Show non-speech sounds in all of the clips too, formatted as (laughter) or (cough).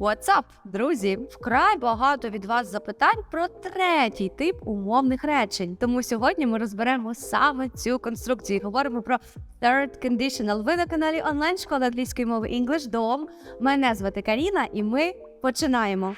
What's up, друзі? Вкрай багато від вас запитань про третій тип умовних речень. Тому сьогодні ми розберемо саме цю конструкцію. Говоримо про third conditional. Ви на каналі онлайн школи англійської мови English Dom. Мене звати Каріна, і ми починаємо.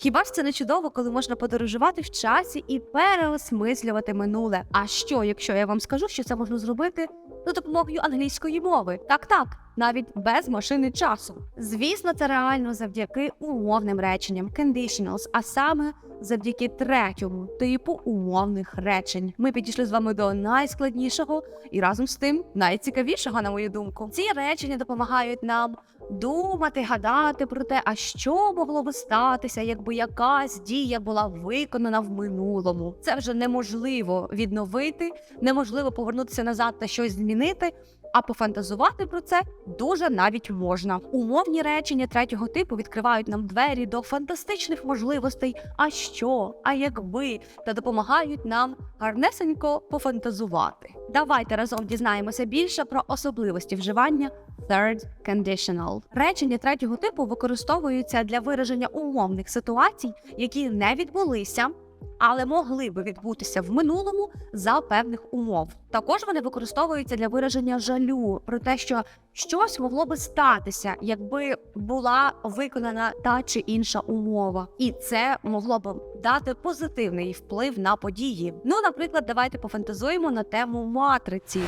Хіба ж це не чудово, коли можна подорожувати в часі і переосмислювати минуле? А що, якщо я вам скажу, що це можна зробити за допомогою англійської мови? Так, так, навіть без машини часу. Звісно, це реально завдяки умовним реченням conditionals, а саме завдяки третьому типу умовних речень. Ми підійшли з вами до найскладнішого і разом з тим найцікавішого, на мою думку. Ці речення допомагають нам думати, гадати про те, а що могло би статися, якби якась дія була виконана в минулому. Це вже неможливо відновити, неможливо повернутися назад та щось змінити. А пофантазувати про це дуже навіть можна. Умовні речення третього типу відкривають нам двері до фантастичних можливостей. А що, а якби, та допомагають нам гарнесенько пофантазувати. Давайте разом дізнаємося більше про особливості вживання third conditional. Речення третього типу використовуються для вираження умовних ситуацій, які не відбулися. Але могли би відбутися в минулому за певних умов. Також вони використовуються для вираження жалю про те, що щось могло би статися, якби була виконана та чи інша умова, і це могло б дати позитивний вплив на події. Ну, наприклад, давайте пофантазуємо на тему матриці.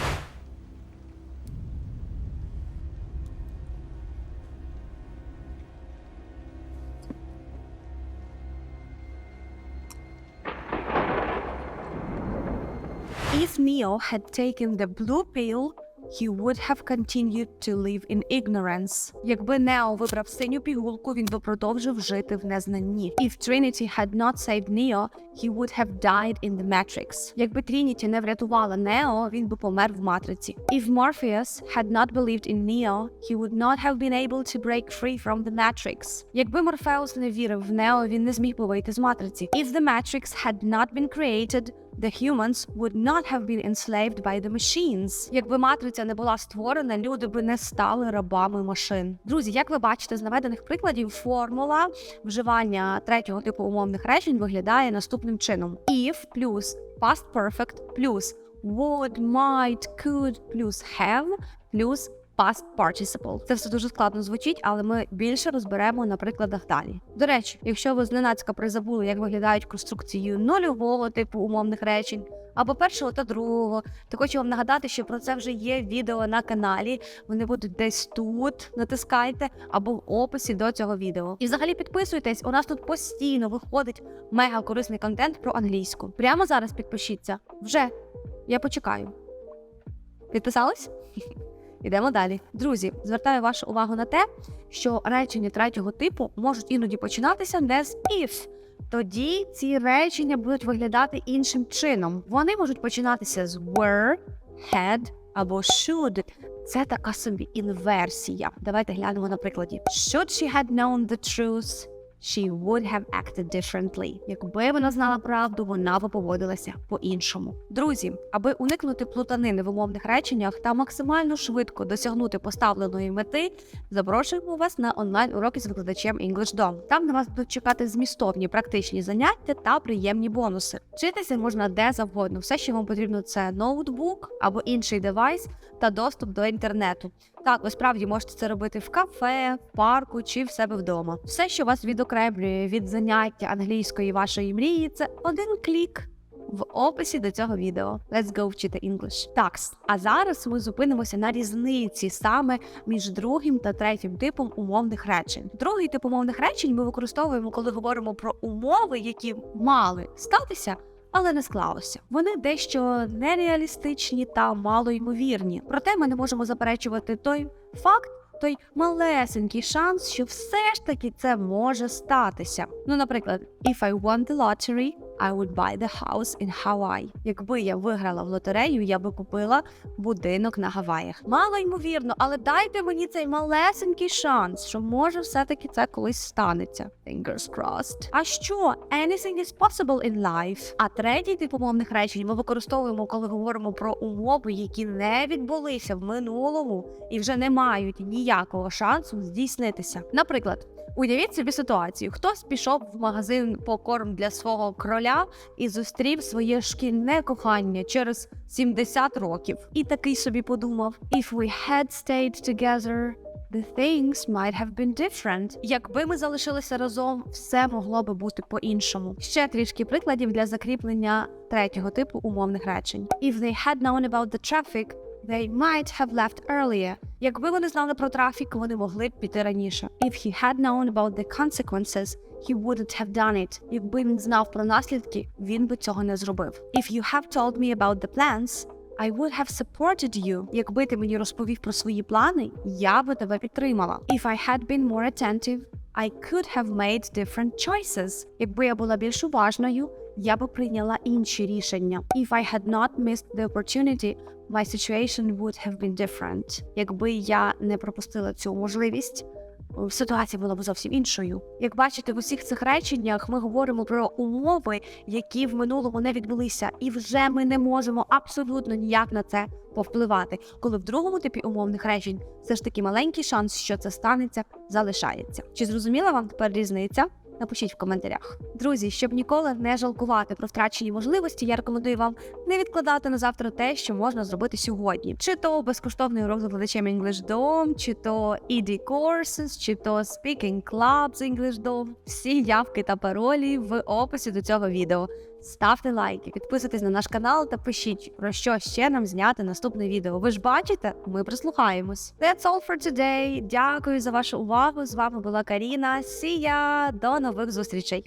If Neo had taken the blue pill, he would have continued to live in ignorance. Якби Нео вибрав синю пігулку, він би продовжив жити в незнанні. If Trinity had not saved Neo, he would have died in the Matrix. Якби Трініті не врятувала Нео, він би помер в матриці. If Morpheus had not believed in Neo, he would not have been able to break free from the Matrix. Якби Морфеус не вірив в Нео, він не зміг би вийти з матриці. If the Matrix had not been created, the humans would not have been enslaved by the machines. Якби матриця не була створена, люди би не стали рабами машин. Друзі, як ви бачите з наведених прикладів, формула вживання третього типу умовних речень виглядає наступним чином: if плюс past perfect плюс would, might, could плюс have плюс past participle. Це все дуже складно звучить, але ми більше розберемо на прикладах далі. До речі, якщо ви зненацька призабули, як виглядають конструкції нульового типу умовних речень. Або першого та другого, то хочу вам нагадати, що про це вже є відео на каналі. Вони будуть десь тут. Натискайте або в описі до цього відео. І взагалі підписуйтесь. У нас тут постійно виходить мега корисний контент про англійську. Прямо зараз підпишіться. Вже я почекаю. Підписались? (laughs) Ідемо далі. Друзі, звертаю вашу увагу на те, що речення третього типу можуть іноді починатися не з if. Тоді ці речення будуть виглядати іншим чином. Вони можуть починатися з were, had або should. Це така собі інверсія. Давайте глянемо на прикладі. Should she had known the truth, she would have acted differently. Якби вона знала правду, вона б поводилася по-іншому. Друзі, аби уникнути плутанини в умовних реченнях та максимально швидко досягнути поставленої мети, запрошуємо вас на онлайн уроки з викладачем English Dom. Там на вас будуть чекати змістовні практичні заняття та приємні бонуси. Вчитися можна де завгодно. Все, що вам потрібно, це ноутбук або інший девайс та доступ до інтернету. Так, ви справді можете це робити в кафе, в парку чи в себе вдома. Все, що вас відокремлює від заняття англійської вашої мрії, це один клік. В описі до цього відео Let's go вчити English. Так, а зараз ми зупинимося на різниці саме між другим та третім типом умовних речень. Другий тип умовних речень ми використовуємо, коли говоримо про умови, які мали статися, але не склалося. Вони дещо нереалістичні та малоймовірні. Проте ми не можемо заперечувати той факт. Той малесенький шанс, що все ж таки це може статися. Ну, наприклад, if I won the lottery, I would buy the house in Hawaii. Якби я виграла в лотерею, я би купила будинок на Гаваях. Мало ймовірно, але дайте мені цей малесенький шанс, що може все-таки це колись станеться. Fingers crossed. А що? Anything is possible in life. А третій тип умовних речень ми використовуємо, коли говоримо про умови, які не відбулися в минулому і вже не мають ніякого шансу здійснитися. Наприклад. Уявіть собі ситуацію: хтось пішов в магазин по корм для свого кроля і зустрів своє шкільне кохання через 70 років. І такий собі подумав: If we had stayed together, the things might have been different. Якби ми залишилися разом, все могло би бути по-іншому. Ще трішки прикладів для закріплення третього типу умовних речень. If they had known about the traffic, they might have left earlier. Якби вони знали про трафік, вони могли б піти раніше. If he had known about the consequences, he wouldn't have done it. Якби він знав про наслідки, він би цього не зробив. If you have told me about the plans, I would have supported you. Якби ти мені розповів про свої плани, я би тебе підтримала. If I had been more attentive, I could have made different choices. Якби я була більш уважною, я би прийняла інші рішення. If I had not missed the opportunity, my situation would have been different. Якби я не пропустила цю можливість, е, ситуація була б зовсім іншою. Як бачите, в усіх цих реченнях ми говоримо про умови, які в минулому не відбулися, і вже ми не можемо абсолютно ніяк на це повпливати. Коли в другому типі умовних речень все ж таки маленький шанс, що це станеться, залишається. Чи зрозуміла вам тепер різниця? Напишіть в коментарях. Друзі, щоб ніколи не жалкувати про втрачені можливості, я рекомендую вам не відкладати на завтра те, що можна зробити сьогодні. Чи то безкоштовний урок з викладачем English Dom, чи то ED Courses, чи то Speaking Club з English Dom. Всі явки та паролі в описі до цього відео. Ставте лайки, підписуйтесь на наш канал та пишіть, про що ще нам зняти наступне відео. Ви ж бачите, ми прислухаємось. That's all for today. Дякую за вашу увагу. З вами була Каріна. Ya! До нових зустрічей.